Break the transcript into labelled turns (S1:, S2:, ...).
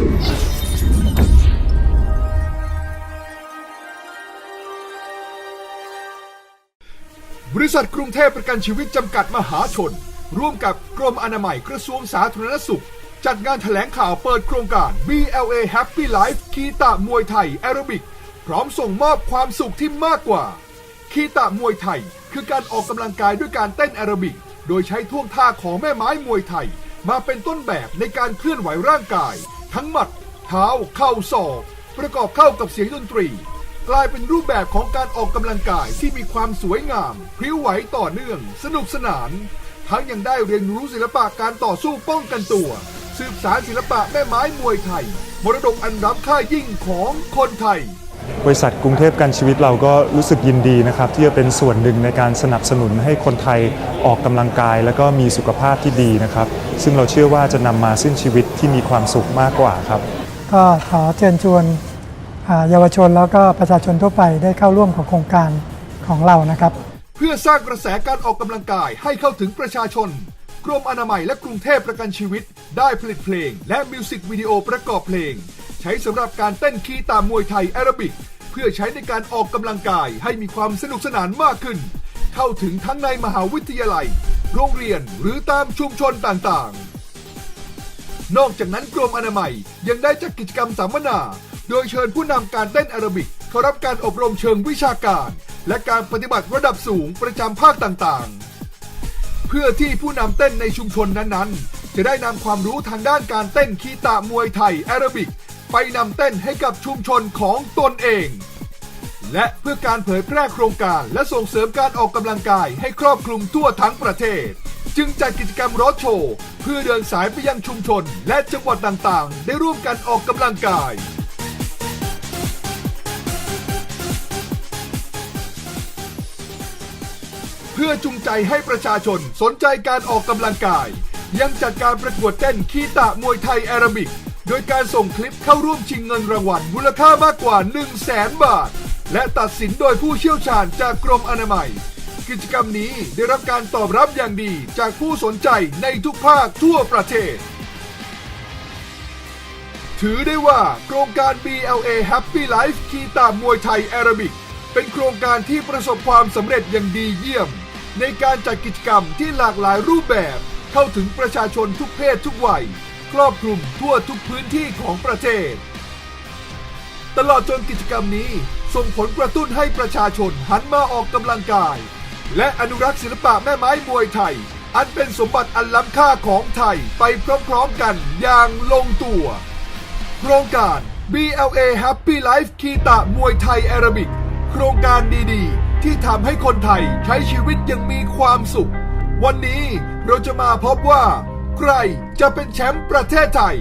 S1: บริษัทกรุงเทพประกันชีวิตจำกัดมหาชน ร่วมกับกรมอนามัยกระทรวงสาธารณสุข จัดงานแถลงข่าวเปิดโครงการ BLA Happy Life คีตามวยไทยแอโรบิก พร้อมส่งมอบความสุขที่มากกว่า คีตามวยไทย คือการออกกำลังกายด้วยการเต้นแอโรบิก โดยใช้ท่วงท่าของแม่ไม้มวยไทย มาเป็นต้นแบบในการเคลื่อนไหวร่างกาย ทั้งหมัด เท้าเข่าศอกประกอบเข้ากับเสียงดนตรี กลายเป็นรูปแบบของการออกกำลังกายที่มีความสวยงามพริ้วไหวต่อเนื่อง สนุกสนาน ทั้งยังได้เรียนรู้ศิลปะการต่อสู้ป้องกันตัว สืบสารศิลปะแม่ไม้มวยไทย มรดกอันล้ำค่ายิ่งของคนไทย
S2: บริษัทกรุงเทพกันชีวิตเราก็รู้สึกยินดีนะครับที่จะเป็นส่วนหนึ่งในการสนับสนุนให้คนไทยออกกำลังกาย แล้วก็มีสุขภาพที่ดีนะครับ ซึ่งเราเชื่อว่าจะนำมาซึ่งชีวิตที่มีความสุขมากกว่าครับ
S3: ก็ขอเชิญชวนอ่าเยาวชนแล้วก็ประชาชนทั่วไปได้เข้าร่วมของโครงการของเรานะครับ
S1: เพื่อสร้างกระแสการออกกำลังกายให้เข้าถึงประชาชนกรมอนามัยและกรุงเทพประกันชีวิต ได้ผลิตเพลง และมิวสิกวิดีโอประกอบเพลง ใช้สำหรับการเต้นคีตามมวยไทยแอโรบิก เพื่อใช้ในการออกกำลังกายให้มีความสนุกสนานมากขึ้น เข้าถึงทั้งในมหาวิทยาลัย โรงเรียนหรือตามชุมชนต่างๆ นอกจากนั้นกรมอนามัยยังได้จัดกิจกรรมสัมมนา โดยเชิญผู้นำการเต้นแอโรบิกเข้ารับการอบรมเชิงวิชาการ และการปฏิบัติระดับสูงประจำภาคต่างๆเพื่อที่ผู้นำเต้นในชุมชนนั้นๆ จะได้นำความรู้ทางด้านการเต้นคีตามวยไทยแอโรบิก ไปนำเต้นให้กับชุมชนของตนเอง และเพื่อการเผยแพร่โครงการและส่งเสริมการออกกำลังกายให้ครอบคลุมทั่วทั้งประเทศ จึงจัดกิจกรรมรถโชว์ เพื่อเดินสายไปยังชุมชนและจังหวัดต่างๆ ได้ร่วมกันออกกำลังกายเพื่อจูงใจให้ประชาชนสนใจการออกกำลังกาย ยังจัดการประกวดเต้นคีตะมวยไทยแอโรบิก โดยการส่งคลิปเข้าร่วมชิงเงินรางวัลมูลค่ามากกว่า 1 0 0 0 0แสนบาท และตัดสินโดยผู้เชี่ยวชาญจากกรมอนามัย กิจกรรมนี้ได้รับการตอบรับอย่างดีจากผู้สนใจในทุกภาคทั่วประเทศ ถือได้ว่าโครงการ BLA Happy Life คีตามวยไทยแอรบิก เป็นโครงการที่ประสบความสำเร็จอย่างดีเยี่ยม ในการจัดกิจกรรมที่หลากหลายรูปแบบเข้าถึงประชาชนทุกเพศทุกวัย ครอบคลุมทั่วทุกพื้นที่ของประเทศ ตลอดจนกิจกรรมนี้ส่งผลกระตุ้นให้ประชาชนหันมาออกกำลังกาย และอนุรักษ์ศิลปะแม่ไม้มวยไทย อันเป็นสมบัติอันล้ำค่าของไทยไปพร้อมๆกันอย่างลงตัว โครงการ BLA Happy Life คีตะมวยไทยแอรบิก โครงการดีๆ ที่ทำให้คนไทยใช้ชีวิตยังมีความสุข วันนี้เราจะมาพบว่า ใครจะเป็นแชมป์ประเทศไทย